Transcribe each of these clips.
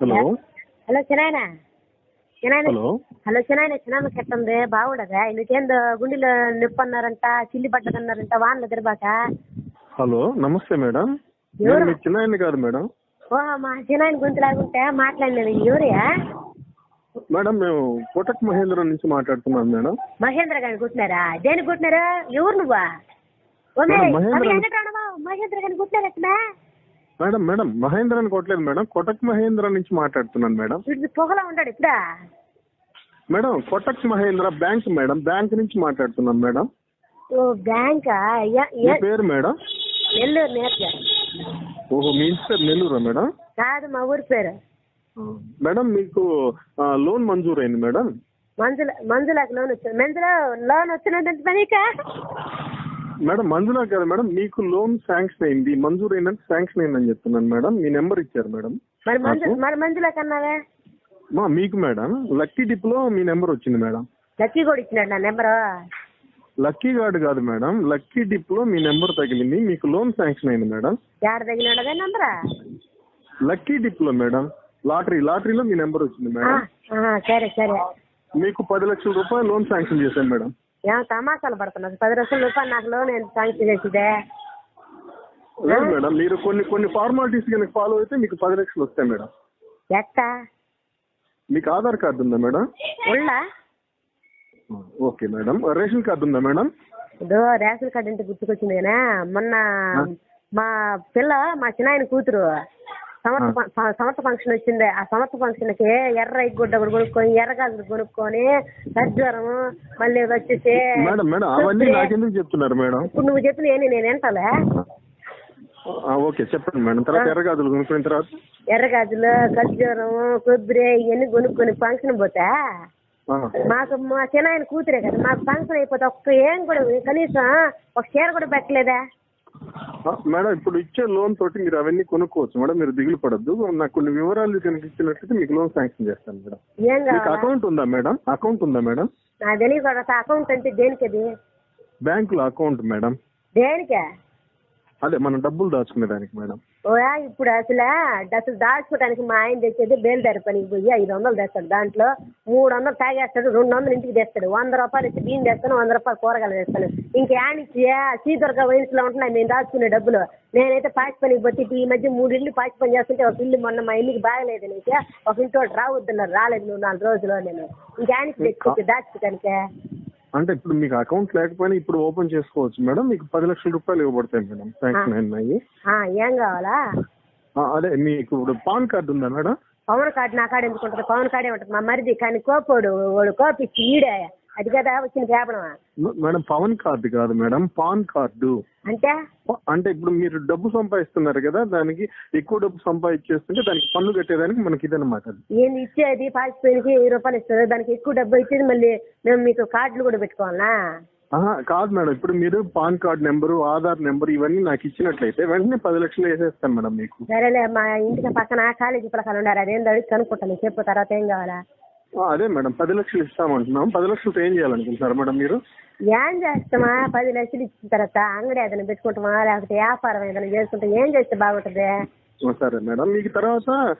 Hello hello చిన్నాయన చిన్నాయన hello చిన్నాయన చిన్న చెప్తుంది బాగుండదా? నీకేందో గుండెలో నొప్పి అన్నారంట చిల్లి పడ్డదన్నారంట వానలు తిరబాక హలో నమస్తే మేడం? మీ చిన్న కాదు మేడం. ఓ మా చిన్నాయన గొంతు లాగుంటే మాట్లాడినది ఎవరియా మేడం మేము కోటక్ మహేంద్ర నుంచి మాట్లాడుతున్నాం మేడం. మహేంద్ర గారిని కుట్టినారా? దేనికి కుట్టినారు? ఎవరు నువ్వా? మహేంద్ర- గారిని కుట్టినారట్నా మేడం మేడం మహేంద్ర అని కొట్టలేదు మేడం. కోటక్ మహేంద్ర నుంచి మాట్లాడుతున్నాను మేడం. వీడు పొగలా ఉన్నాడు ఇప్పుడా? Madam Kotak Mahindra bank madam. Bank నుంచి మాట్లాడుతున్నాం మేడం. ఓ బ్యాంకా? ఎ- మీ ఎ- పేరు మేడం? నెల్లూరు నేర్చా ఓహో మీ ఇంటి పేరు నెల్లూరా మేడం? కాదు మా ఊరి పేరు. మేడం మీకు ఆ, లోన్ మంజూరైంది మేడం. మంజుల మంజులకు లోన్ వచ్చింది. మంజుల లోన్ వచ్చినదంటే పనికా మేడం మంజులా కదా మేడం మీకు లోన్ శాంక్షన్ అయింది. మంజూరు అయిందంటే శాంక్షన్ అయిందని చెప్తున్నాను మేడం. మీ నెంబర్ ఇచ్చారు మేడం. మరి మంజు నాకు? మరి మంజుల కన్నావే? మా మీకు మేడం. లక్కీ డిప్లో మీ నెంబర్ వచ్చింది మేడం. లక్కీ కూడా ఇచ్చినాడు నా నెంబరు. లక్కీ కార్డ్ కాదు మేడం. లక్కీ డిప్లో మీ నెంబర్ తగిలింది. మీకు లోన్ శాంక్షన్ అయింది మేడం. నెంబరా? లక్కీ డిప్లో మేడం. లాటరీ లాటరీలో మీ నెంబర్ వచ్చింది మేడం. సరే సరే. మీకు పది లక్షల రూపాయలు లోన్ శాంక్షన్ చేశాను మేడం. ఏం తమాషాలు పడుతున్నారు పది లక్షల రూపాయలు నాకు లోన్ శాంక్షన్ చేసిదే? లేదు మేడం మీరు కొన్ని కొన్ని ఫార్మాలిటీస్ కనుక ఫాలో అయితే మీకు పది లక్షలు వస్తాయి మేడం. ఎట్టా మీకు ఆధార్ కార్డు ఉందా మేడం? ఉళ్ళా ఓకే మేడం. రేషన్ కార్డు ఉందా మేడం? ఇదో రేషన్ కార్డు అంటే గుర్తుకొచ్చింది కదా. మొన్న మా పిల్ల మా చిన్నాయన కూతురు సమర్థ సమర్థ ఫంక్షన్ వచ్చింది. ఆ సమర్థ ఫంక్షన్కి ఎర్ర గుడ్డ కూడా కొనుక్కొని ఎర్రగాజులు కొనుక్కొని ఖర్జూరం మళ్ళీ వచ్చేసి మేడం మేడం అవన్నీ నాకెందుకు చెప్తున్నారు మేడం? ఇప్పుడు నువ్వు చెప్పిన నేను ఆ, ఓకే చెప్పండి మేడం. తర్వాత ఎర్రగాదులు కొనుక్కున్న తర్వాత? ఎర్రగాజులు ఖర్జూరం కొబ్బరి ఇవన్నీ కొనుక్కొని ఫంక్షన్ పోతే మాకు మా చిన్నాయన కూతురే కదా మాకు ఫంక్షన్ అయిపోతే ఒక్క ఏం కూడా కనీసం ఒక చీర కూడా పెట్టలేదా. మేడం ఇప్పుడు ఇచ్చే లోన్ తోటి మీరు అవన్నీ కొనుక్కోవచ్చు. మేడం మీరు దిగులు పడద్దు. నాకు కొన్ని వివరాలు కనుక ఇచ్చినట్లయితే మీకు లోన్ శాంక్షన్ చేస్తాను మేడం. ఏం మీకు కావాలా అకౌంట్ ఉందా మేడం? అకౌంట్ ఉందా మేడం? తెలియదు అకౌంట్ అంటే దేనికి అది బ్యాంకులో అకౌంట్ మేడం. దేనికే? అదే మనం డబ్బులు దాచుకునే దానికి మేడం. ఓయా ఇప్పుడు అసలు అసలు దాచుకోవడానికి మా ఆయన తెచ్చేది బేల్దారి పనికి పోయి ఐదు వందలు తెస్తాడు. దాంట్లో మూడు వందలు తాగేస్తాడు రెండు వందలు ఇంటికి తెస్తాడు. వంద రూపాయలు ఇచ్చి బియ్యం తెస్తాను వంద రూపాయలు కూరగాయలు తెస్తాను. ఇంకేనిచ్చి సీదుర్గ వయసులో ఉంటున్నాయి మేము దాచుకునే డబ్బులు. నేనైతే పాచి పనికి పోతే ఈ మధ్య మూడు ఇల్లు పాచి పని చేస్తుంటే ఒక ఇల్లు మొన్న మా ఇల్లుకి బాగలేదు నీకు ఒక ఇంట్లో రావద్దున్నారు రాలేదు నువ్వు నాలుగు రోజులు నేను ఇంకేనికి తెచ్చి దాచుకోవడానికే అంటే ఇప్పుడు మీకు అకౌంట్ లేకపోయినా ఇప్పుడు ఓపెన్ చేసుకోవచ్చు. మేడం మీకు పది లక్షల రూపాయలు ఇవ్వబడతాయి మేడం శాంక్షన్ అయినాయి ఏం కావాలా? అదే మీకు ఇప్పుడు పాన్ కార్డు ఉందా మేడం పవన్ కార్డు నా కాడ ఎందుకు ఉంటుంది? పవన్ కార్డే ఉంటుంది? మా మరిది కానీ కోపోడు వాడు కోపిచ్చి ఈడే. అది కదా వచ్చిన కేపడమా మ- మేడం పవన్ కార్డు కాదు మేడం పాన్ కార్డు. అంటే? అంటే ఇప్పుడు మీరు డబ్బు సంపాదిస్తున్నారు కదా దానికి ఎక్కువ డబ్బు సంపాదించేస్తుంటే దానికి పన్ను కట్టేదానికి మనకి ఇదన్నమాట. అది. ఏంది ఇచ్చేది? పాసిపోయినకి వెయ్యి రూపాయలు ఇస్తుంది దానికి ఎక్కువ డబ్బు ఇచ్చేది మళ్ళీ మేము మీకు కార్డులు కూడా పెట్టుకోవాలా? కాదు మేడం. ఇప్పుడు మీరు PAN card number Aadhaar number ఇవన్నీ నాకు ఇచ్చినట్లయితే వెంటనే పది లక్షలు వేసేస్తాను మేడం మీకు. సరేలే మా ఇంటికి పక్కన కాలేజీ పిల్లకాయలు ఉన్నారు అదేందో అడిగి కనుక్కుంటాను చెప్పు తర్వాత ఏం కావాలా? అదే మేడం పది లక్షలు ఇస్తామంటున్నాం. పది లక్షలతో ఏం చేయాలనుకుంటున్నారు మేడం మీరు? ఏం చేస్తామా? పది లక్షలు ఇచ్చిన తర్వాత అంగడి ఏదైనా పెట్టుకుంటామా? లేకపోతే వ్యాపారం ఏదైనా చేసుకుంటే ఏం చేస్తే బాగుంటుంది? సరే మేడం. మీకు తర్వాత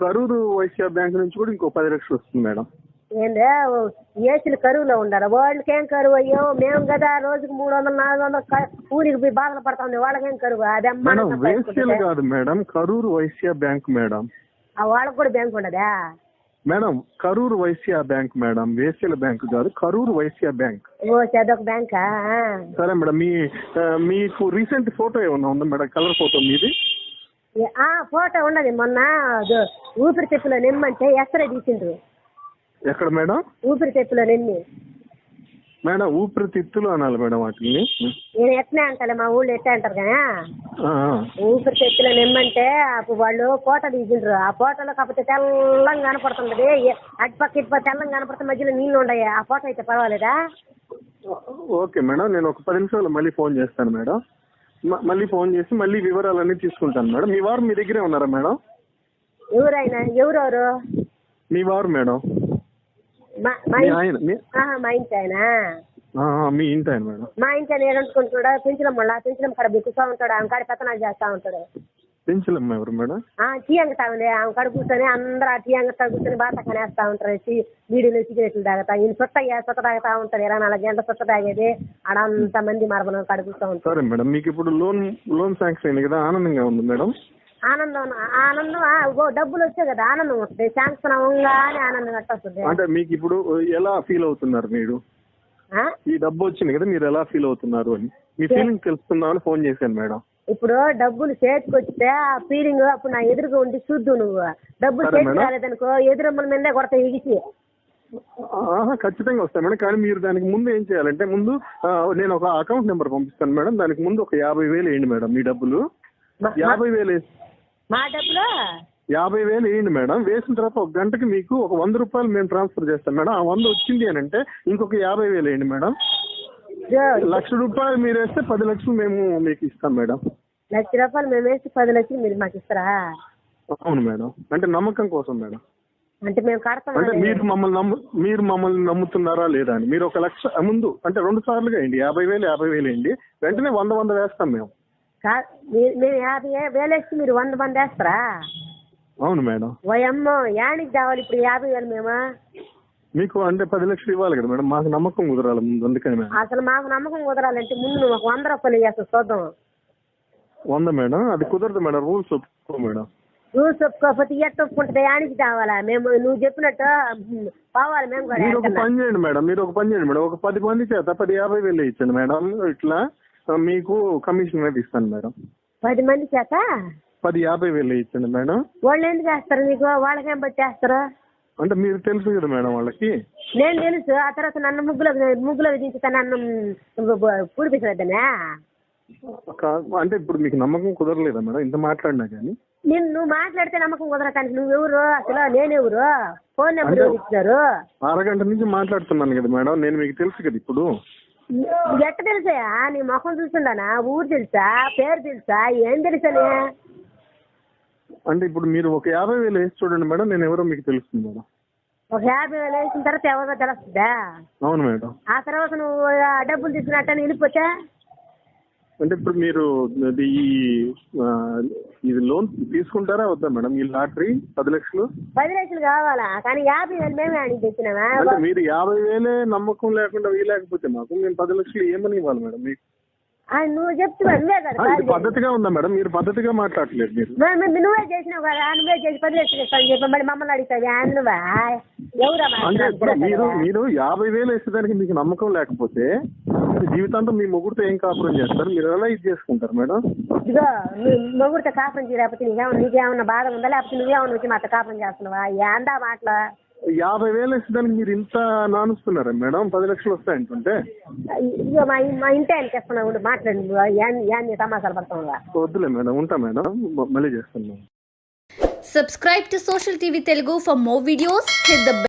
కరూరు వైశ్య బ్యాంక్ నుంచి కూడా ఇంకో పది లక్షలు వస్తుంది మేడం. ఏందే? ఏసీలు కరువులో ఉండాలి. వాళ్ళకేం కరువు? అయ్యో మేము కదా రోజుకి మూడు వందలు నాలుగు వందలు క- కూలికి పోయి బాధలు పడుతుంది వాళ్ళకేం కరువు? అది కాదు madam. Karur Vysya bank madam. ఆ వాళ్ళకి కూడా బ్యాంక్ ఉండదా? Madam Karur Vysya bank madam వేశ్యల bank కాదు కరూరు వైశ్య బ్యాంక్. ఓ చదొక బ్యాంకా? సరే మేడం మీ ఆ, మీకు రీసెంట్ ఫోటో ఏమన్నా ఉందా మేడం కలర్ ఫోటో మీది? ఆ ఫోటో ఉన్నది మొన్న అదో ఊపిరితిత్తులో నిమ్మంటే ఎక్స్రే తీసిండ్రు. ఎక్కడ మేడం? ఊపిరితిత్తులో నిమ్మి. మేడం ఊపిరితిత్తులు అనాలి మేడం వాటిని నేను ఎట్నే అంటాలే మా ఊళ్ళో ఎట్లా అంటారు ఆ. ఊపిరితిత్తులో నిమ్మంటే అప్పుడు వాళ్ళు ఫోటో తీసిండ్రు. ఆ ఫోటోలో కాకపోతే తెల్లంగా కనపడుతుంది అటుపక్క ఇటుపక్క తెల్లంగా కనపడుతుంది మధ్యలో నీళ్ళు ఉన్నాయి ఆ ఫోటో అయితే పర్వాలేదా? ఓకే మేడం నేను ఒక పది నిమిషాలు మళ్ళీ ఫోన్ చేస్తాను మేడం. మళ్ళీ ఫోన్ చేసి మళ్ళీ వివరాలన్నీ తీసుకుంటాను మేడం. మీ వారు మీ దగ్గరే ఉన్నారా మేడం? ఎవరైనా? ఎవరెవరు? మీ వారు మేడం. మా ఇంటి- ఆయన మీ ఇంటి ఆయన ఆ, మీ ఇంటి ఆయన మేడం వండుకుంటాడు పెంచడం మళ్ళా పెంచడం కాడ బిక్కుతా ఉంటాడు. ఆమె కాడ పెత్తనాలు చేస్తా ఉంటాడు. పెంచలమ్మ ఎవరు మేడం? ఆ టీ అంగతా ఉంది ఆమె కాడ కూర్చొని అందరూ ఆ టీ అంగతా కూర్చొని బాగా కనేస్తా ఉంటారు. బీడీలు సిగరెట్లు తాగుతా. ఈయన సొత్త సొత్త తాగుతా ఉంటారు ఇరవై నాలుగు గంటల సొత్త తాగేది. ఆడ అంత మంది మరమలం కాడ కూర్చో ఉంటారు. సరే మేడం మీకు ఇప్పుడు లోన్ లోన్ శాంక్షన్ అయింది కదా ఆనందంగా ఉంది మేడం? ఆనందం ఆనందం ఓ డబ్బులు వచ్చాయి కదా ఆనందం వస్తుంది. శాంక్షన్ అవ్వగానే ఆనందం వస్తుంది అంటే మీకు ఇప్పుడు ఎలా ఫీల్ అవుతున్నారు మీరు? ఆ? ఈ డబ్బు వచ్చింది కదా మీరు ఎలా ఫీల్ అవుతున్నారు అని. మీ ఫీలింగ్ తెలుసుకుందామని ఫోన్ చేశాను మేడం. ఇప్పుడు డబ్బులు చేతికి వస్తే ఆ ఫీలింగ్ అప్పుడు నా ఎదురుగా ఉండి చూద్దు నువ్వు. డబ్బులు సరే చేతికి మేడం. రాలేదనుకో ఎదురమ్మల మీదే కొడతా ఆహా, ఖచ్చితంగా వస్తాను మేడం. కానీ మీరు దానికి ముందు ఏం చేయాలంటే ముందు నేను ఒక అకౌంట్ నెంబర్ పంపిస్తాను మేడం. దానికి ముందు ఒక యాభై వేలు వేయండి మేడం మీ డబ్బులు. యాభై వేలు వేసి- మా డబ్బులు? యాభై వేలు వేయండి మేడం. వేసిన తర్వాత ఒక గంటకి మీకు ఒక వంద రూపాయలు మేము ట్రాన్స్ఫర్ చేస్తాం మేడం. ఆ వంద వచ్చింది అని అంటే ఇంకొక యాభై వేలు వేయండి మేడం. లక్ష రూపాయలు మీరు వేస్తే పది లక్షలు మేము మీకు ఇస్తాం మేడం. లక్ష రూపాయలు మేము వేసి పది లక్షలు మీరు మాకు ఇస్తారా? అవును మేడం. అంటే నమ్మకం కోసం మేడం. అంటే మేము కడతాం అంటే మీరు మమ్మల్ని నమ్ము మీరు మమ్మల్ని నమ్ముతున్నారా లేదా అని. మీరు ఒక లక్ష ముందు అంటే రెండు సార్లుగా వేయండి. యాభై వేలు యాభై వేలు వేయండి. వెంటనే వంద వంద వేస్తాం మేము. మేము యాభై ఏ- వేలు వేసి మీరు వంద మంది వేస్తారా? అవును మేడం. ఓయమ్మో యానికి కావాలి ఇప్పుడు యాభై వేలు మేము. మీకు అంటే పది లక్షలు ఇవ్వాలి కదా మేడం మాకు నమ్మకం కుదరాలి ముందు అందుకని మేడం. అసలు మాకు నమ్మకం కుదరాలంటే ముందు నువ్వు ఒక వంద రూపాయలు ఇవ్వాలి చూద్దాం. వంద మేడం? అది కుదరదు మేడం రూల్స్ ఒప్పుకో మేడం. రూల్స్ ఒప్పుకోకపోతే ఎట్ట ఒప్పుకుంటుంది? యానికి కావాలా? మేము నువ్వు చెప్పినట్టు పోవాలి మేము కూడా మీరు ఒక. పని చేయండి మేడం మీరు ఒక పని చేయండి మేడం. ఒక పది మంది చేత పది యాభై వేలు ఇచ్చండి మేడం ఇట్లా. మీకు కమిషన్ అనేది ఇస్తాను మేడం? పది మంది చేత? పది యాభై వేలు ఇచ్చండి మేడం. వాళ్ళు ఎందుకు వేస్తారు నీకు వాళ్ళకేం బట్టి వేస్తారు అంటే మీరు తెలుసు కదా మేడం వాళ్ళకి? నేను తెలుసు. ఆ తర్వాత నన్ను ముగ్గులో ముగ్గులో దించుతా నన్ను పూడిపించవద్దనే? అంటే ఇప్పుడు మీకు నమ్మకం కుదరలేదా మేడం? ఇంత మాట్లాడినా కానీ? నేను నువ్వు మాట్లాడితే నమ్మకం కుదరటానికి నువ్వెవరు అసలు నేనెవరు ఫోన్ నెంబర్ ఎవరు ఇచ్చినారు అరగంట నుంచి మాట్లాడుతున్నాను కదా మేడం. నేను మీకు తెలుసు కదా ఇప్పుడు. ఎట్ట తెలుసాయా నీ ముఖం చూస్తుండానా? ఊరు తెలుసా? పేరు తెలుసా? ఏం తెలుసని అంటే ఇప్పుడు మీరు ఒక యాభై వేలు వేసి చూడండి మేడం నేను ఎవరో మీకు తెలుస్తుంది మేడం. ఒక యాభై వేలు వేసిన తర్వాత ఎవరో తెలుస్తుందా? అవును మేడం. ఆ తర్వాత నువ్వు ఆ డబ్బులు తీసుకున్నట్టు వెళ్ళిపోతే? అంటే ఇప్పుడు మీరు ఇది ఈ ఆ, ఇది లోన్ తీసుకుంటారా వద్దా మేడం? ఈ లాటరీ పది లక్షలు? పది లక్షలు కావాలా? కానీ యాభై వేలు మేమే అడిగి తెచ్చినామా? అంటే మీరు యాభై వేలే నమ్మకం లేకుండా వీలేకపోతే మాకు మేము పది లక్షలు ఏమని ఇవ్వాలి మేడం మీకు? నువ్వు చెప్తున్నా నువ్వే కదా ఆ, ఇది కాదు. పద్ధతిగా ఉందా మేడం? మీరు పద్ధతిగా మాట్లాడట్లేదు మీరు. మే- మే- నువ్వే చేసినావు కదా నువ్వే చేసి పది లక్షలు ఇస్తాను చెప్పి మళ్ళీ మమ్మల్ని అడుగుతావు నువ్వా? ఎవరా మీరు? మీరు యాభై వేలు వేసేదానికి మీకు నమ్మకం లేకపోతే మీరు జీవితాంతం మీ ముగ్గురితో ఏం కాపురం చేస్తారు? మీరు ఎలా ఇది చేసుకుంటారు మేడం. ఇదిగో నీ మొగుడితో కాపురం చేయలేకపోతే నీకేమన్నా నీకేమన్నా బాధ ఉందా? లేకపోతే నువ్వేమన్నా వచ్చి మాతో కాపురం చేస్తున్నావా? ఏందా మాటలు? యాభై వేలు వేసేదానికి మీరు ఇంత నానుస్తున్నారా మేడం? పది లక్షలు వస్తాయంటుంటే. ఇదిగో మా మా ఇంటి ఆయనకి ఇస్తున్నావు ఉండు, మాట్లాడు. నువ్వు పడతావుగా వద్దులే మేడం ఉంటా మేడం. మ- మళ్ళీ చేస్తాను. Madam Subscribe to Social TV Telugu for more videos. Hit the bell.